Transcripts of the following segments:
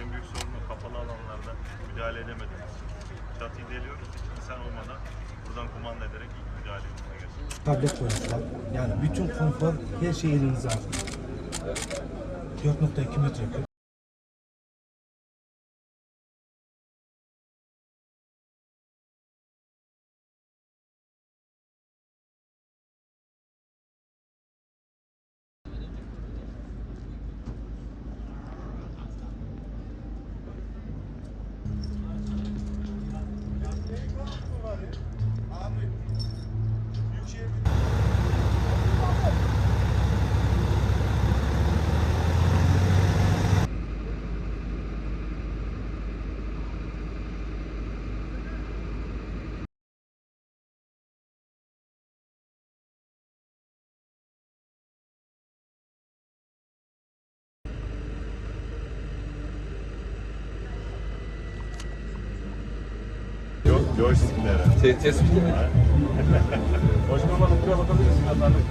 En büyük sorun o kapalı alanlarda müdahale edemediğimiz. Çatıyı deliyoruz, insan olmadan buradan kumanda ederek ilk müdahale yoluna geçiyoruz. tablet koymuşlar. Yani bütün konfor her şey elinize alın. 4.2 metreküp. Joysticklere. Te tespit? Başkanım buraya bakabilirsin efendim.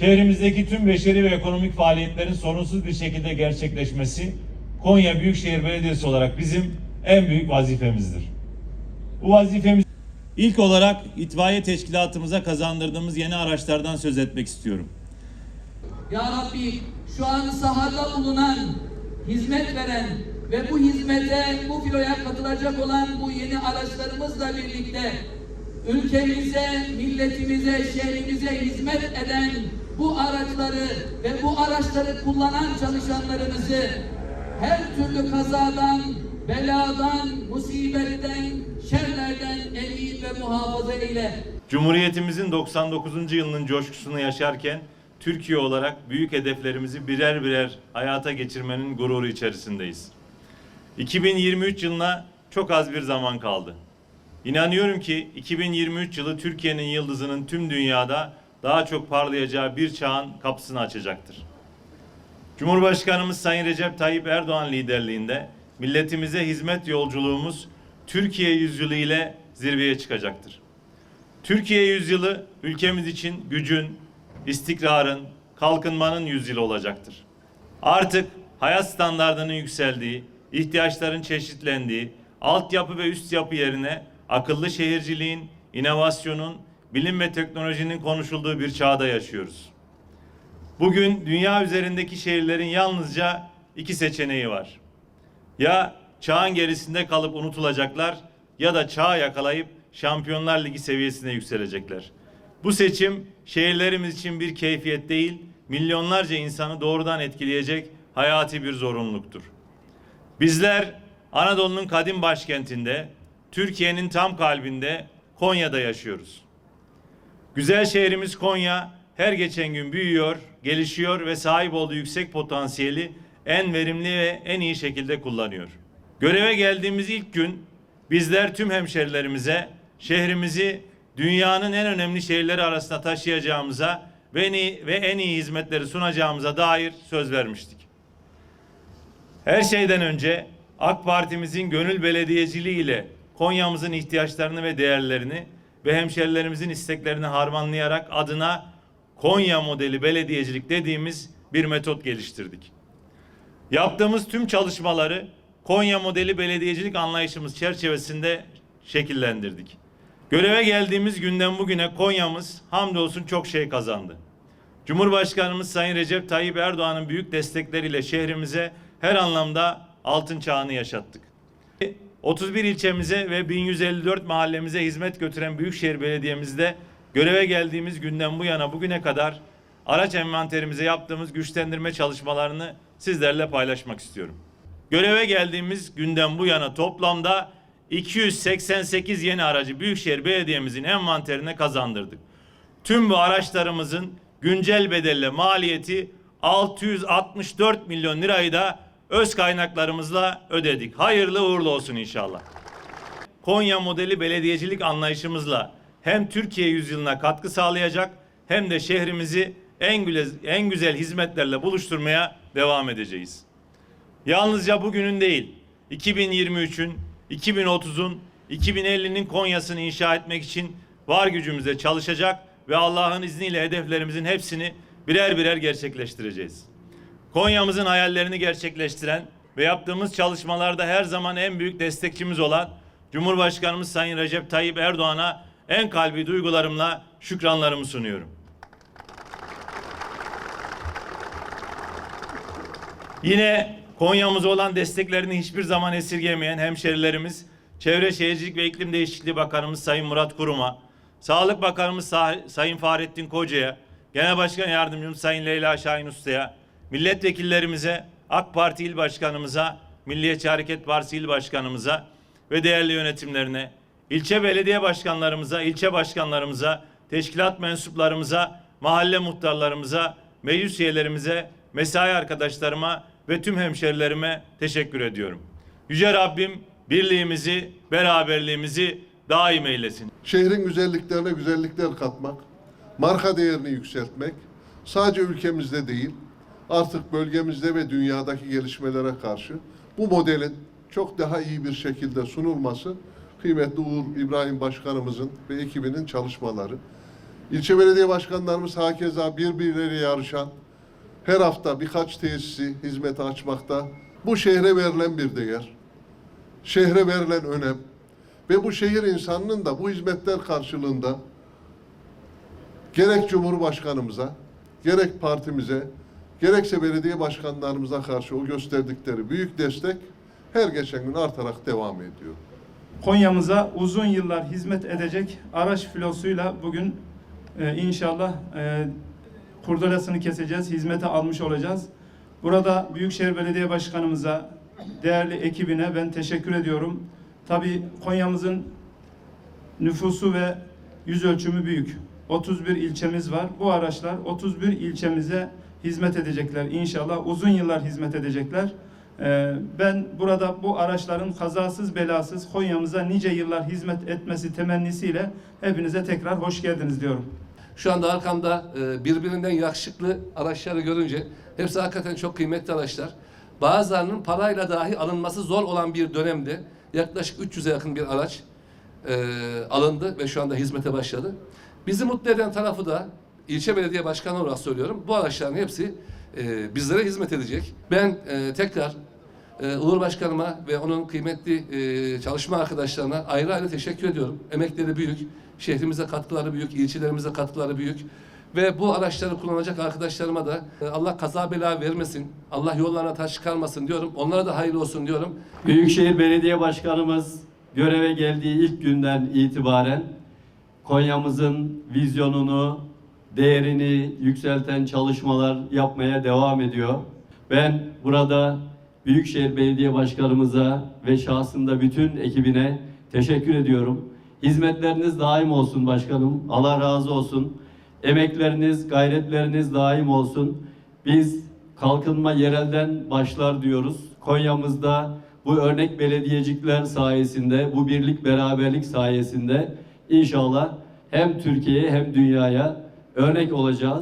Şehrimizdeki tüm beşeri ve ekonomik faaliyetlerin sorunsuz bir şekilde gerçekleşmesi Konya Büyükşehir Belediyesi olarak bizim en büyük vazifemizdir. Bu vazifemiz ilk olarak itfaiye teşkilatımıza kazandırdığımız yeni araçlardan söz etmek istiyorum. Ya Rabbi şu an sahada bulunan, hizmet veren ve bu hizmete, bu filoya katılacak olan bu yeni araçlarımızla birlikte ülkemize, milletimize, şehrimize hizmet eden bu araçları ve bu araçları kullanan çalışanlarımızı her türlü kazadan, beladan, musibetten, şerlerden emin ve muhafaza eyle. Cumhuriyetimizin 99. yılının coşkusunu yaşarken Türkiye olarak büyük hedeflerimizi birer birer hayata geçirmenin gururu içerisindeyiz. 2023 yılına çok az bir zaman kaldı. İnanıyorum ki 2023 yılı Türkiye'nin yıldızının tüm dünyada daha çok parlayacağı bir çağın kapısını açacaktır. Cumhurbaşkanımız Sayın Recep Tayyip Erdoğan liderliğinde milletimize hizmet yolculuğumuz Türkiye yüzyılı ile zirveye çıkacaktır. Türkiye yüzyılı ülkemiz için gücün, istikrarın, kalkınmanın yüzyılı olacaktır. Artık hayat standartının yükseldiği, ihtiyaçların çeşitlendiği, altyapı ve üst yapı yerine akıllı şehirciliğin, inovasyonun, bilim ve teknolojinin konuşulduğu bir çağda yaşıyoruz. Bugün dünya üzerindeki şehirlerin yalnızca iki seçeneği var. Ya çağın gerisinde kalıp unutulacaklar ya da çağı yakalayıp Şampiyonlar Ligi seviyesine yükselecekler. Bu seçim şehirlerimiz için bir keyfiyet değil, milyonlarca insanı doğrudan etkileyecek hayati bir zorunluluktur. Bizler Anadolu'nun kadim başkentinde, Türkiye'nin tam kalbinde Konya'da yaşıyoruz. Güzel şehrimiz Konya her geçen gün büyüyor, gelişiyor ve sahip olduğu yüksek potansiyeli en verimli ve en iyi şekilde kullanıyor. Göreve geldiğimiz ilk gün bizler tüm hemşerilerimize şehrimizi dünyanın en önemli şehirleri arasında taşıyacağımıza ve en iyi, ve en iyi hizmetleri sunacağımıza dair söz vermiştik. Her şeyden önce AK Parti'mizin gönül belediyeciliği ile Konya'mızın ihtiyaçlarını ve değerlerini ve hemşerilerimizin isteklerini harmanlayarak adına Konya modeli belediyecilik dediğimiz bir metot geliştirdik. Yaptığımız tüm çalışmaları Konya modeli belediyecilik anlayışımız çerçevesinde şekillendirdik. Göreve geldiğimiz günden bugüne Konya'mız hamdolsun çok şey kazandı. Cumhurbaşkanımız Sayın Recep Tayyip Erdoğan'ın büyük destekleriyle şehrimize her anlamda altın çağını yaşattık. 31 ilçemize ve 1154 mahallemize hizmet götüren Büyükşehir Belediye'mizde göreve geldiğimiz günden bu yana bugüne kadar araç envanterimize yaptığımız güçlendirme çalışmalarını sizlerle paylaşmak istiyorum. Göreve geldiğimiz günden bu yana toplamda 288 yeni aracı Büyükşehir Belediye'mizin envanterine kazandırdık. Tüm bu araçlarımızın güncel bedelle maliyeti 664 milyon lirayı da öz kaynaklarımızla ödedik. Hayırlı uğurlu olsun inşallah. Konya modeli belediyecilik anlayışımızla hem Türkiye yüzyılına katkı sağlayacak hem de şehrimizi en güzel, en güzel hizmetlerle buluşturmaya devam edeceğiz. Yalnızca bugünün değil, 2023'ün, 2030'un, 2050'nin Konya'sını inşa etmek için var gücümüze çalışacak ve Allah'ın izniyle hedeflerimizin hepsini birer birer gerçekleştireceğiz. Konya'mızın hayallerini gerçekleştiren ve yaptığımız çalışmalarda her zaman en büyük destekçimiz olan Cumhurbaşkanımız Sayın Recep Tayyip Erdoğan'a en kalbi duygularımla şükranlarımı sunuyorum. Yine Konya'mıza olan desteklerini hiçbir zaman esirgemeyen hemşerilerimiz, Çevre Şehircilik ve İklim Değişikliği Bakanımız Sayın Murat Kurum'a, Sağlık Bakanımız Sa- Sayın Fahrettin Koca'ya, Genel Başkan Yardımcımız Sayın Leyla Şahin Usta'ya, milletvekillerimize, AK Parti İl Başkanımıza, Milliyetçi Hareket Partisi İl Başkanımıza ve değerli yönetimlerine, ilçe belediye başkanlarımıza, ilçe başkanlarımıza, teşkilat mensuplarımıza, mahalle muhtarlarımıza, meclis üyelerimize, mesai arkadaşlarıma ve tüm hemşerilerime teşekkür ediyorum. Yüce Rabbim birliğimizi, beraberliğimizi daim eylesin. Şehrin güzelliklerine güzellikler katmak, marka değerini yükseltmek sadece ülkemizde değil, artık bölgemizde ve dünyadaki gelişmelere karşı bu modelin çok daha iyi bir şekilde sunulması kıymetli Uğur İbrahim Başkanımızın ve ekibinin çalışmaları. İlçe belediye başkanlarımız hakeza birbirleriyle yarışan, her hafta birkaç tesisi hizmete açmakta. Bu şehre verilen bir değer, şehre verilen önem ve bu şehir insanının da bu hizmetler karşılığında gerek Cumhurbaşkanımıza, gerek partimize, gerekse belediye başkanlarımıza karşı o gösterdikleri büyük destek her geçen gün artarak devam ediyor. Konya'mıza uzun yıllar hizmet edecek araç filosuyla bugün e, inşallah e, kurdelasını keseceğiz, hizmete almış olacağız. Burada Büyükşehir Belediye Başkanımıza, değerli ekibine ben teşekkür ediyorum. Tabii Konya'mızın nüfusu ve yüz ölçümü büyük. 31 ilçemiz var. Bu araçlar 31 ilçemize hizmet edecekler. İnşallah uzun yıllar hizmet edecekler. Ee, Ben burada bu araçların kazasız belasız Konya'mıza nice yıllar hizmet etmesi temennisiyle hepinize tekrar hoş geldiniz diyorum. Şu anda arkamda e, birbirinden yakışıklı araçları görünce hepsi hakikaten çok kıymetli araçlar. Bazılarının parayla dahi alınması zor olan bir dönemde yaklaşık 300'e yakın bir araç e, alındı ve şu anda hizmete başladı. Bizi mutlu eden tarafı da ilçe belediye başkanı olarak söylüyorum. Bu araçların hepsi e, bizlere hizmet edecek. Ben e, tekrar e, Uğur Başkanıma ve onun kıymetli e, çalışma arkadaşlarına ayrı ayrı teşekkür ediyorum. Emekleri büyük, şehrimize katkıları büyük, ilçelerimize katkıları büyük. Ve bu araçları kullanacak arkadaşlarıma da e, Allah kaza bela vermesin, Allah yollarına taş çıkarmasın diyorum. Onlara da hayırlı olsun diyorum. Büyükşehir Belediye Başkanımız göreve geldiği ilk günden itibaren Konya'mızın vizyonunu, değerini yükselten çalışmalar yapmaya devam ediyor. Ben burada Büyükşehir Belediye Başkanımıza ve şahsında bütün ekibine teşekkür ediyorum. Hizmetleriniz daim olsun başkanım. Allah razı olsun. Emekleriniz, gayretleriniz daim olsun. Biz kalkınma yerelden başlar diyoruz. Konya'mızda bu örnek belediyecikler sayesinde, bu birlik beraberlik sayesinde inşallah hem Türkiye'ye hem dünyaya örnek olacağız.